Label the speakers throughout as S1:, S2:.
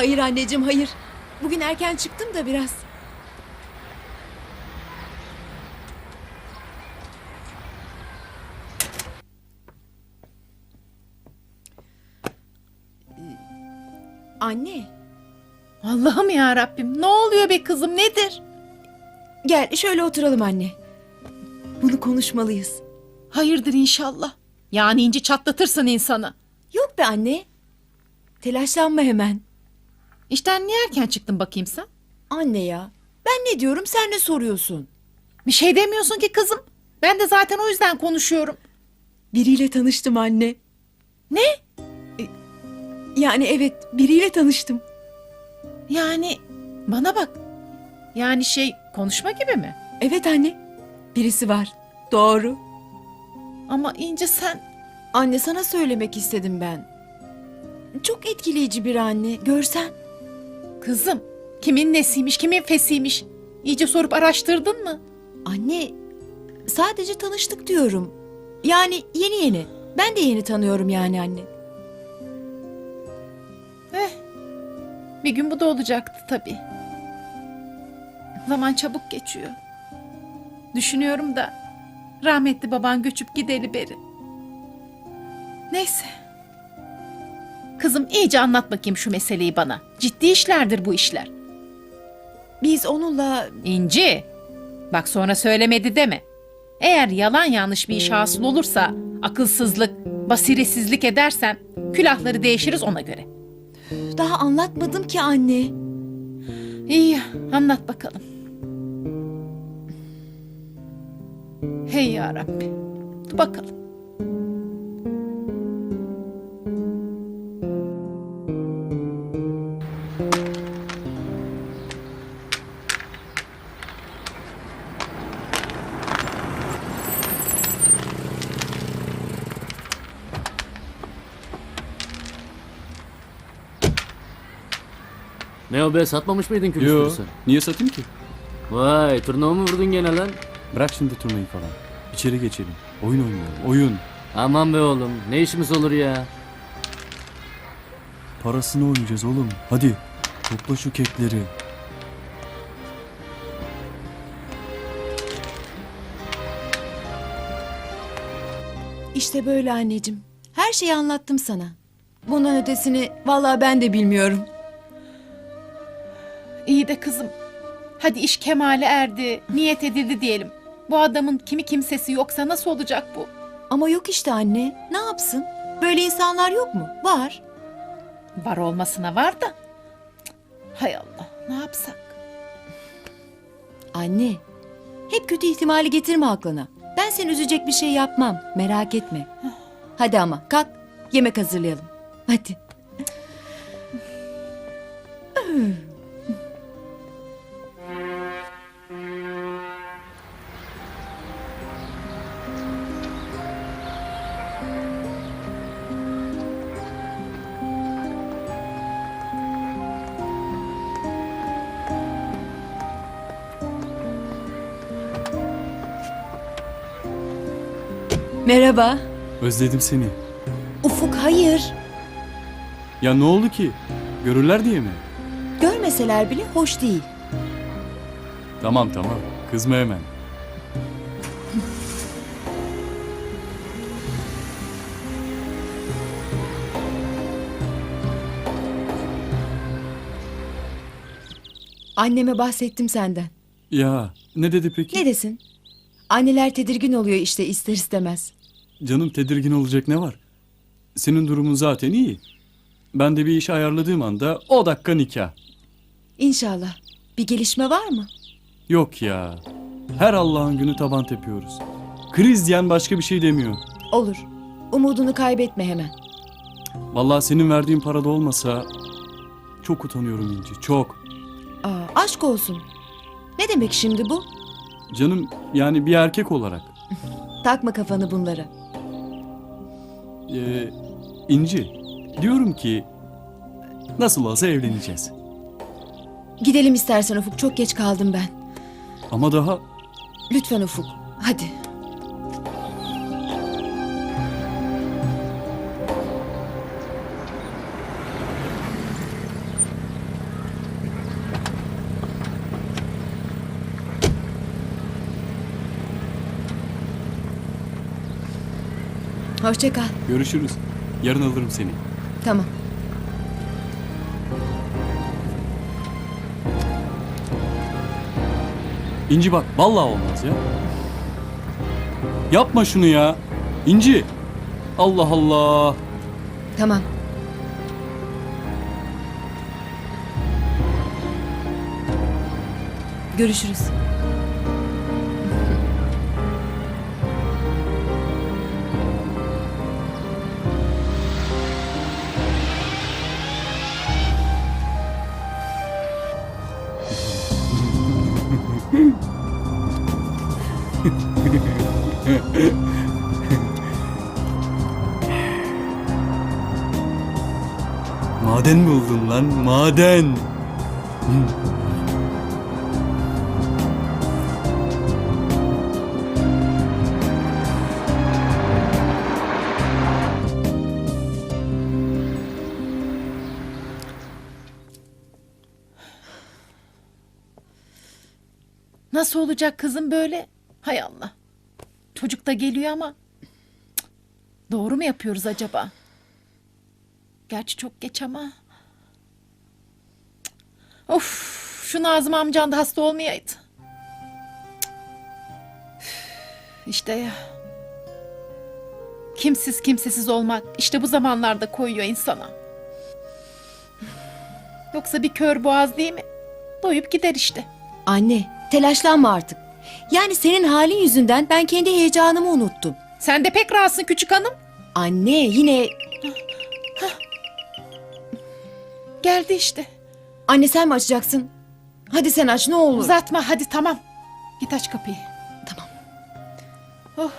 S1: Hayır anneciğim hayır. Bugün erken çıktım da biraz. Ee, Anne,
S2: Allah'ım ya Rabbim ne oluyor be kızım nedir?
S1: gel şöyle oturalım anne. Bunu konuşmalıyız.
S2: Hayırdır inşallah. Yani inci çatlatırsın insanı.
S1: Yok be anne. Telaşlanma hemen.
S2: İşten niye erken çıktın bakayım sen?
S1: Anne ya, ben ne diyorum sen ne soruyorsun?
S2: Bir şey demiyorsun ki kızım. Ben de zaten o yüzden konuşuyorum.
S1: Biriyle tanıştım anne.
S2: Ne?
S1: E, Yani evet, biriyle tanıştım.
S2: Yani bana bak. Yani şey konuşma gibi mi?
S1: Evet anne, birisi var. Doğru.
S2: Ama ince sen
S1: Anne sana söylemek istedim ben. Çok etkileyici bir anne, görsen.
S2: Kızım kimin nesiymiş kimin fesiymiş. İyice sorup araştırdın mı?
S1: Anne, sadece tanıştık diyorum. Yani yeni yeni. Ben de yeni tanıyorum yani anne.
S2: Eh, bir gün bu da olacaktı tabii. Zaman çabuk geçiyor. Düşünüyorum da rahmetli baban göçüp gideli beri. Neyse. Kızım iyice anlat bakayım şu meseleyi bana. Ciddi işlerdir bu işler.
S1: Biz onunla
S2: İnci, bak sonra söylemedi deme. Eğer yalan yanlış bir iş hasıl olursa, akılsızlık, basiretsizlik edersen külahları değişiriz ona göre.
S1: daha anlatmadım ki anne.
S2: İyi, anlat bakalım. Hey ya Rabbi. Bakalım.
S3: Ne o be satmamış mıydın
S4: Yo,
S3: külüstürü sen?
S4: niye satayım ki?
S3: Vay turnuva mı vurdun gene lan?
S4: Bırak şimdi turnayı falan. İçeri geçelim. Oyun oynayalım. Oyun.
S3: Aman be oğlum ne işimiz olur ya?
S4: Parasını oynayacağız oğlum. Hadi. Topla şu kekleri.
S1: İşte böyle anneciğim. Her şeyi anlattım sana. Bundan ötesini vallahi ben de bilmiyorum.
S2: İyi de kızım. Hadi iş kemale erdi, niyet edildi diyelim. Bu adamın kimi kimsesi yoksa nasıl olacak bu?
S1: Ama yok işte anne. Ne yapsın? Böyle insanlar yok mu? Var.
S2: Var olmasına var da. Cık, Hay Allah, ne yapsak?
S1: Anne. Hep kötü ihtimali getirme aklına. Ben seni üzecek bir şey yapmam. Merak etme. Hadi ama kalk. Yemek hazırlayalım. Hadi. Merhaba.
S4: Özledim seni.
S1: Ufuk hayır.
S4: Ya ne oldu ki? Görürler diye mi?
S1: Görmeseler bile hoş değil.
S4: Tamam tamam. Kızma hemen.
S1: Anneme bahsettim senden.
S4: Ya ne dedi peki?
S1: Ne desin? Anneler tedirgin oluyor işte ister istemez.
S4: Canım tedirgin olacak ne var? Senin durumun zaten iyi. Ben de bir iş ayarladığım anda o dakika nikah.
S1: İnşallah. Bir gelişme var mı?
S4: Yok ya. Her Allah'ın günü taban tepiyoruz. Kriz diyen başka bir şey demiyor.
S1: Olur. Umudunu kaybetme hemen.
S4: Vallahi senin verdiğin parada olmasa çok utanıyorum İnci, çok.
S1: Aa, aşk olsun. Ne demek şimdi bu?
S4: Canım yani bir erkek olarak.
S1: Takma kafanı bunlara.
S4: Ee, İnci, diyorum ki nasıl olsa evleneceğiz.
S1: Gidelim istersen Ufuk. Çok geç kaldım ben.
S4: Ama daha
S1: Lütfen Ufuk. Hadi. Hoşça kal.
S4: Görüşürüz. Yarın alırım seni.
S1: Tamam.
S4: İnci bak vallahi olmaz ya. Yapma şunu ya. İnci. Allah Allah.
S1: Tamam. Görüşürüz.
S4: Maden mi oldun lan? Maden.
S2: Nasıl olacak kızım böyle? Hay Allah. Çocuk da geliyor ama. Cık, Doğru mu yapıyoruz acaba? Gerçi çok geç ama. Of, şu Nazım amcan da hasta olmayaydı. İşte ya. Kimsiz kimsesiz olmak işte bu zamanlarda koyuyor insana. Yoksa bir kör boğaz değil mi? Doyup gider işte.
S1: Anne, telaşlanma artık. Yani senin halin yüzünden ben kendi heyecanımı unuttum.
S2: Sen de pek rahatsın küçük hanım.
S1: Anne yine...
S2: Geldi işte.
S1: Anne sen mi açacaksın? Hadi sen aç ne olur.
S2: Uzatma hadi tamam. Git aç kapıyı.
S1: Tamam.
S2: Oh.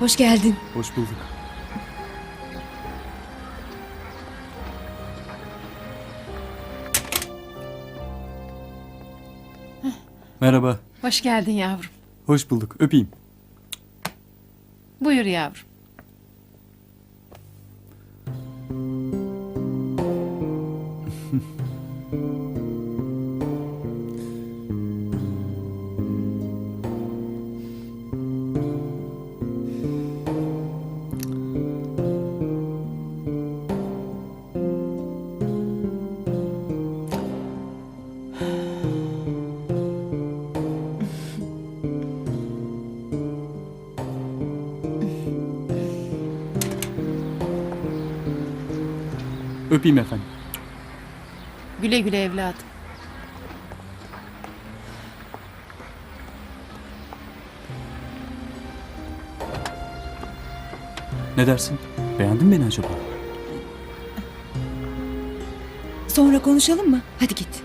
S1: Hoş geldin.
S4: Hoş bulduk. Merhaba.
S2: Hoş geldin yavrum.
S4: Hoş bulduk. Öpeyim.
S2: Buyur yavrum.
S4: Öpeyim efendim.
S2: Güle güle evladım.
S4: Ne dersin? Beğendin mi beni acaba?
S1: Sonra konuşalım mı? Hadi git.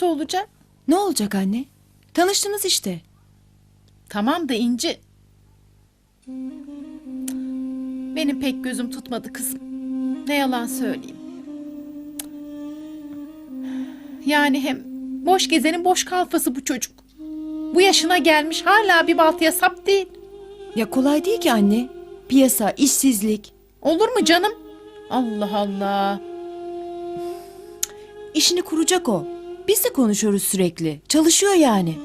S2: Nasıl olacak?
S1: Ne olacak anne? Tanıştınız işte.
S2: Tamam da İnci. Benim pek gözüm tutmadı kızım. Ne yalan söyleyeyim. Yani hem boş gezenin boş kalfası bu çocuk. Bu yaşına gelmiş hala bir baltaya sap değil.
S1: Ya kolay değil ki anne. Piyasa, işsizlik.
S2: Olur mu canım? Allah Allah.
S1: İşini kuracak o. Biz de konuşuyoruz sürekli. Çalışıyor yani.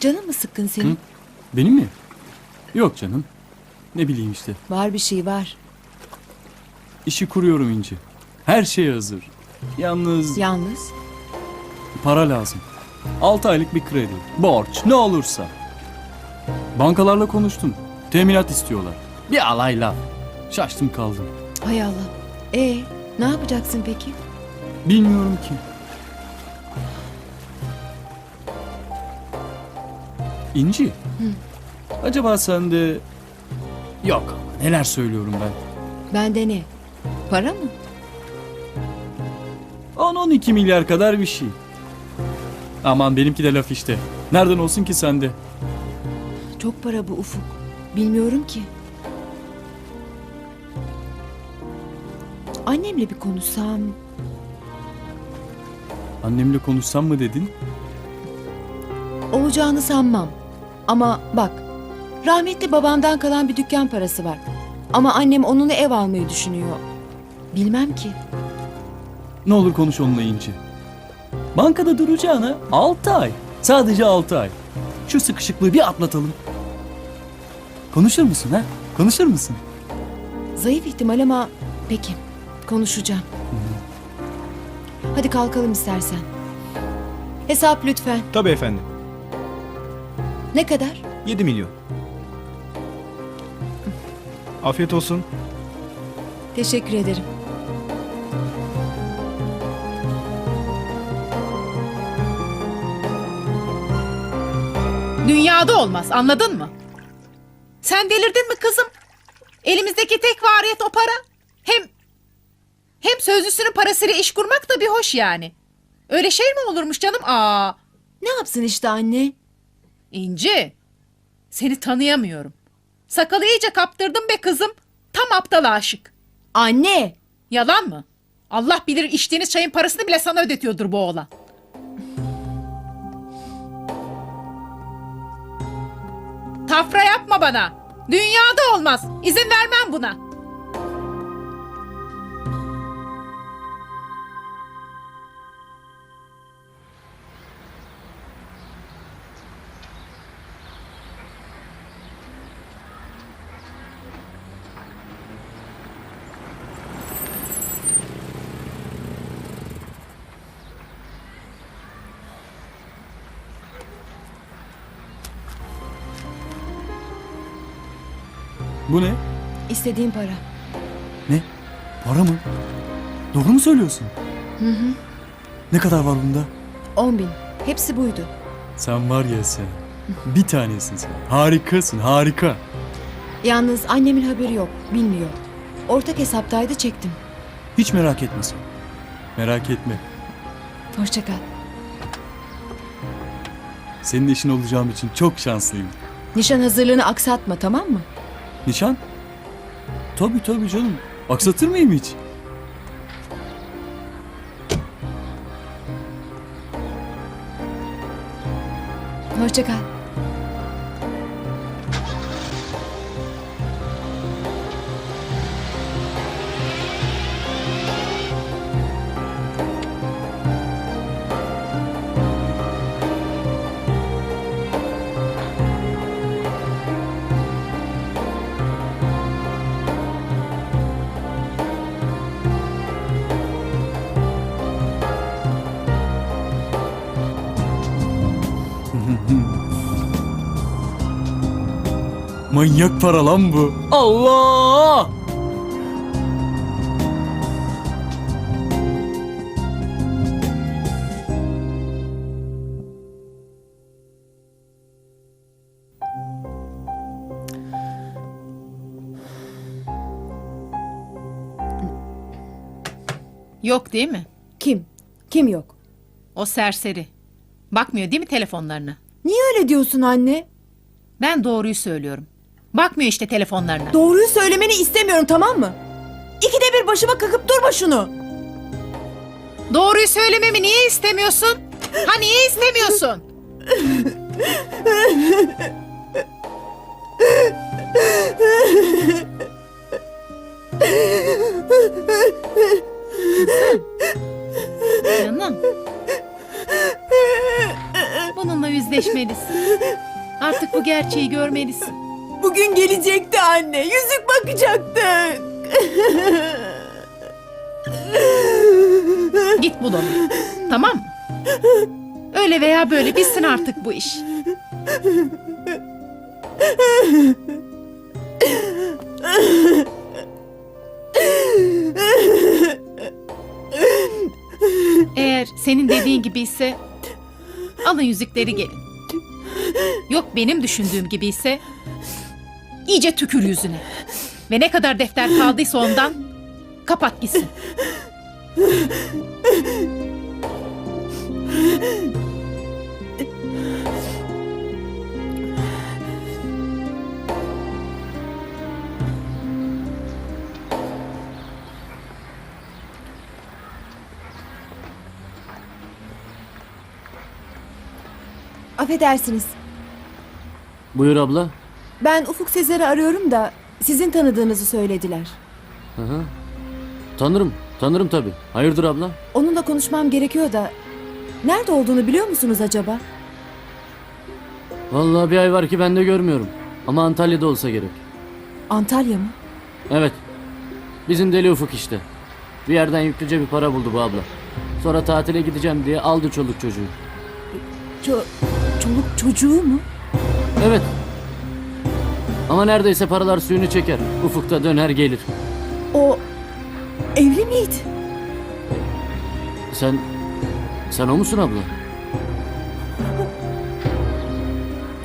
S1: Canın mı sıkkın senin?
S4: Hı? Benim mi? Yok canım. Ne bileyim işte.
S1: Var bir şey var.
S4: İşi kuruyorum İnci. Her şey hazır. Yalnız
S1: Yalnız
S4: para lazım. 6 aylık bir kredi. Borç ne olursa. Bankalarla konuştum. Teminat istiyorlar. Bir alay laf. Şaştım kaldım.
S1: hay Allah. E ne yapacaksın peki?
S4: Bilmiyorum ki. İnci. Acaba sen de... Yok neler söylüyorum ben.
S1: Bende ne? Para mı?
S4: 10-12 milyar kadar bir şey. Aman benimki de laf işte. Nereden olsun ki sende?
S1: Çok para bu Ufuk. Bilmiyorum ki. Annemle bir konuşsam.
S4: Annemle konuşsam mı dedin?
S1: Olacağını sanmam. Ama bak, rahmetli babamdan kalan bir dükkan parası var. Ama annem onunla ev almayı düşünüyor. Bilmem ki.
S4: Ne olur konuş onunla İnci. Bankada duracağına 6 ay. Sadece 6 ay. Şu sıkışıklığı bir atlatalım. Konuşur musun ha? Konuşur musun?
S1: Zayıf ihtimal ama peki konuşacağım. Hadi kalkalım istersen. Hesap lütfen.
S5: Tabii efendim.
S1: Ne kadar?
S5: 7 milyon. Afiyet olsun.
S1: Teşekkür ederim.
S2: Dünyada olmaz anladın mı? Sen delirdin mi kızım? Elimizdeki tek variyet o para. Hem hem sözlüsünün parasıyla iş kurmak da bir hoş yani. Öyle şey mi olurmuş canım? Aa,
S1: Ne yapsın işte anne?
S2: İnci. Seni tanıyamıyorum. Sakalı iyice kaptırdın be kızım. Tam aptal aşık.
S1: Anne!
S2: Yalan mı? Allah bilir içtiğiniz çayın parasını bile sana ödetiyordur bu oğlan. Tafra yapma bana. Dünyada olmaz. İzin vermem buna.
S1: İstediğim para.
S4: Ne? Para mı? Doğru mu söylüyorsun? Hı hı. Ne kadar var bunda?
S1: On bin. Hepsi buydu.
S4: Sen var ya sen. Bir tanesin sen. Harikasın harika.
S1: Yalnız annemin haberi yok. Bilmiyor. Ortak hesaptaydı çektim.
S4: Hiç merak etme sen. Merak etme.
S1: Hoşça kal.
S4: Senin eşin olacağım için çok şanslıyım.
S1: Nişan hazırlığını aksatma tamam mı?
S4: Nişan? Tabii tabii canım. Aksatır mıyım hiç?
S1: Hoşça kal.
S4: Manyak para lan bu. Allah!
S2: Yok değil mi?
S1: Kim? Kim yok?
S2: O serseri. Bakmıyor değil mi telefonlarına?
S1: Niye öyle diyorsun anne?
S2: Ben doğruyu söylüyorum. Bakmıyor işte telefonlarına.
S1: Doğruyu söylemeni istemiyorum tamam mı? İkide bir başıma kakıp durma şunu.
S2: Doğruyu söylememi niye istemiyorsun? Ha niye istemiyorsun? Canım. Bununla yüzleşmelisin. Artık bu gerçeği görmelisin.
S1: Bugün gelecekti anne. Yüzük bakacaktık.
S2: Git bul onu. Tamam? Öyle veya böyle bitsin artık bu iş. Eğer senin dediğin gibi ise alın yüzükleri gelin. Yok benim düşündüğüm gibi ise iyice tükür yüzüne. Ve ne kadar defter kaldıysa ondan kapat gitsin.
S1: Affedersiniz.
S3: Buyur abla.
S1: Ben Ufuk Sezer'i arıyorum da sizin tanıdığınızı söylediler.
S3: Hı hı. Tanırım. Tanırım tabii. Hayırdır abla?
S1: Onunla konuşmam gerekiyor da nerede olduğunu biliyor musunuz acaba?
S3: Vallahi bir ay var ki ben de görmüyorum. Ama Antalya'da olsa gerek.
S1: Antalya mı?
S3: Evet. Bizim deli ufuk işte. Bir yerden yüklüce bir para buldu bu abla. Sonra tatile gideceğim diye aldı çoluk çocuğu.
S1: Ço- çoluk çocuğu mu?
S3: Evet. Ama neredeyse paralar suyunu çeker. Ufukta döner gelir.
S1: O evli miydi?
S3: Sen... Sen o musun abla?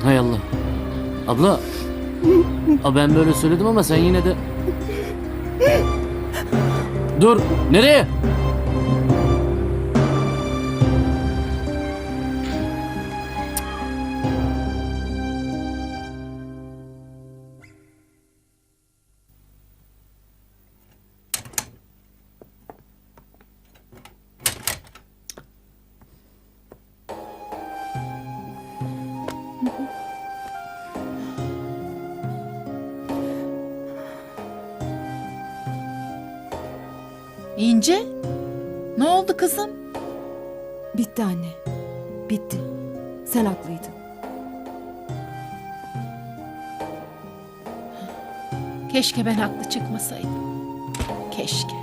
S3: Hay Allah. Abla. Aa, ben böyle söyledim ama sen yine de... Dur. Nereye?
S2: İnce? Ne oldu kızım?
S1: Bitti anne. Bitti. Sen haklıydın.
S2: Keşke ben haklı çıkmasaydım. Keşke.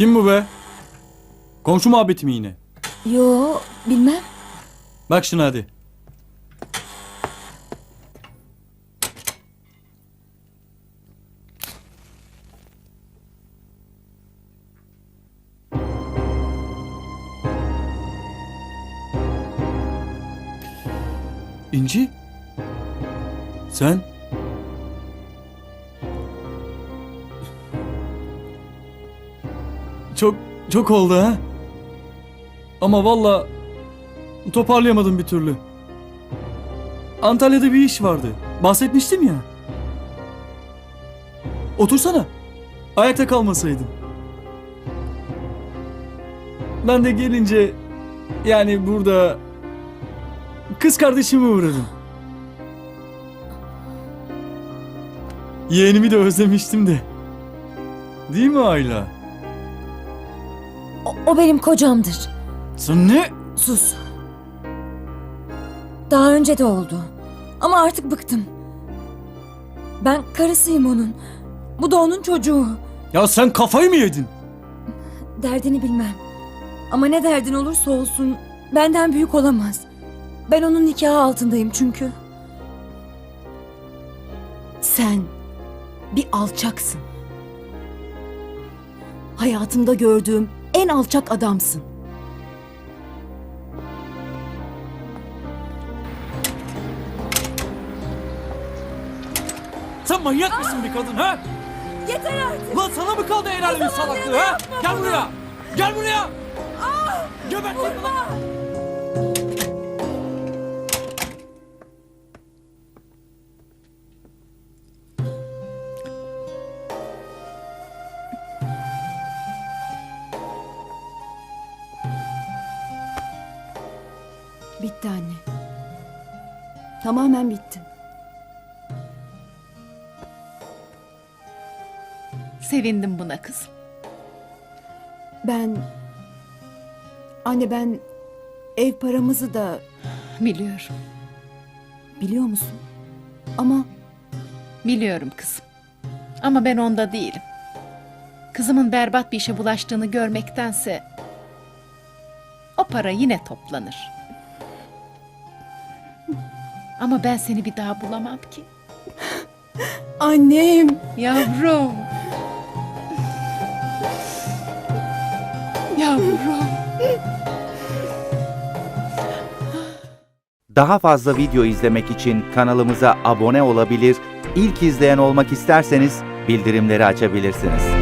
S4: Kim bu be? Komşu muhabbeti mi yine?
S1: Yo bilmem.
S4: Bak şuna hadi. İnci? Sen? Çok çok oldu ha? Ama valla toparlayamadım bir türlü. Antalya'da bir iş vardı. Bahsetmiştim ya. Otursana. Ayakta kalmasaydın. Ben de gelince yani burada kız kardeşimi uğradım. Yeğenimi de özlemiştim de. Değil mi Ayla?
S6: O, benim kocamdır.
S4: Sen ne?
S6: Sus. Daha önce de oldu. Ama artık bıktım. Ben karısıyım onun. Bu da onun çocuğu.
S4: Ya sen kafayı mı yedin?
S6: Derdini bilmem. Ama ne derdin olursa olsun benden büyük olamaz. Ben onun nikahı altındayım çünkü.
S1: Sen bir alçaksın. Hayatımda gördüğüm en alçak adamsın.
S4: Sen manyak mısın bir kadın ha?
S6: Yeter artık.
S4: Lan sana mı kaldı el alemin salaklığı ha? Gel buraya. Gel buraya. Gebertin lan.
S1: Tamamen bitti.
S2: Sevindim buna kızım.
S1: Ben... Anne ben ev paramızı da
S2: Biliyorum.
S1: biliyor musun? Ama
S2: Biliyorum kızım. Ama ben onda değilim. Kızımın berbat bir işe bulaştığını görmektense o para yine toplanır. Ama ben seni bir daha bulamam ki.
S1: annem
S2: Yavrum. Yavrum.
S7: Daha fazla video izlemek için kanalımıza abone olabilir, ilk izleyen olmak isterseniz bildirimleri açabilirsiniz.